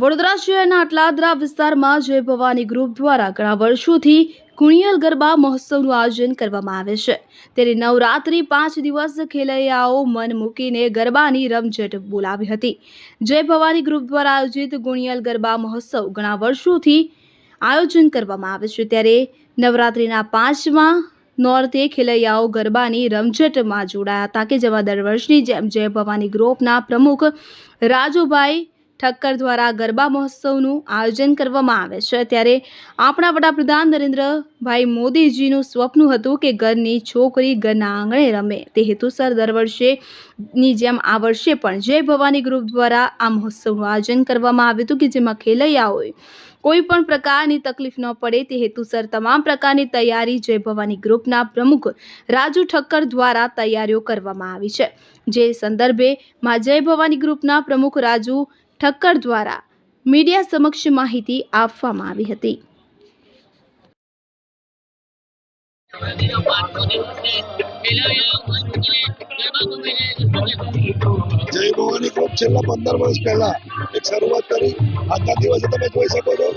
વડોદરા શહેરના અટલાદરા વિસ્તારમાં જય ભવાની ગ્રુપ દ્વારા ઘણા વર્ષોથી કુણિયલ ગરબા મહોત્સવનું આયોજન કરવામાં આવે છે. ત્યારે નવરાત્રી પાંચ દિવસ ખેલૈયાઓ મન મૂકીને ગરબાની રમઝટ બોલાવી હતી. જય ભવાની ગ્રુપ દ્વારા આયોજિત ગુણિયલ ગરબા મહોત્સવ ઘણા વર્ષોથી આયોજન કરવામાં આવે છે. ત્યારે નવરાત્રિના પાંચમા નોરતે ખેલૈયાઓ ગરબાની રમઝટમાં જોડાયા હતા કે જેમાં દર વર્ષની જેમ જય ભવાની ગ્રુપના પ્રમુખ રાજુભાઈ ઠક્કર દ્વારા ગરબા મહોત્સવનું આયોજન કરવામાં આવે છે. ત્યારે આપણા વડાપ્રધાન નરેન્દ્રભાઈ મોદીજીનું સ્વપ્ન હતું કે ઘરની છોકરી ઘરના આંગણે રમે. તે હેતુસર દર વર્ષેની જેમ આ વર્ષે પણ જય ભવાની ગ્રુપ દ્વારા આ મહોત્સવનું આયોજન કરવામાં આવ્યું હતું કે જેમાં ખેલૈયાઓએ કોઈ પણ પ્રકારની તકલીફ ન પડે. તે હેતુસર તમામ પ્રકારની તૈયારી જય ભવાની ગ્રુપના પ્રમુખ રાજુ ઠક્કર દ્વારા તૈયારીઓ કરવામાં આવી છે. જે સંદર્ભે માં જય ભવાની ગ્રુપના પ્રમુખ રાજુ ઠક્કર દ્વારા મીડિયા સમક્ષ માહિતી આપવામાં આવી હતી. જય ભવાની ગ્રુપ છેલ્લા પંદર વર્ષ પહેલા એક શરૂઆત કરી. આજના દિવસે તમે જોઈ શકો છો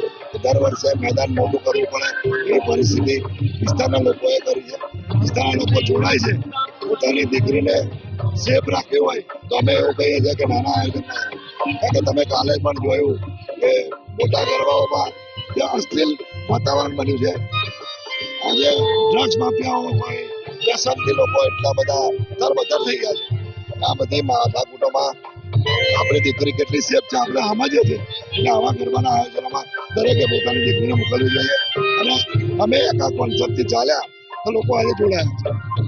દર વર્ષે મેદાન મોટું કરવું પડે એ પરિસ્થિતિ વિસ્તારના લોકોએ કરી છે. વિસ્તારના લોકો જોડાય છે. પોતાની દીકરીને સેફ રાખવી હોય તો અમે એવું કહીએ છીએ કે નાના આયોજન કારણ કે તમે કાલે પણ જોયું કે મોટા ગરબાઓમાં જે અશ્લીલ વાતાવરણ બન્યું છે. આજે ડ્રગ્સ માફિયાઓ હોય, વ્યસનથી લોકો એટલા બધા તરબતર થઈ ગયા છે. આ બધી માથાકૂટોમાં આપણી દીકરી કેટલી સેફ છે, આપણે સમજીએ છીએ. એટલે આવા ગરબાના આયોજનોમાં દરેકે પોતાની દીકરીને મોકલવી જોઈએ. અને અમે એકા કોન્સેપ્ટથી ચાલ્યા તો લોકો આજે જોડાયા છે.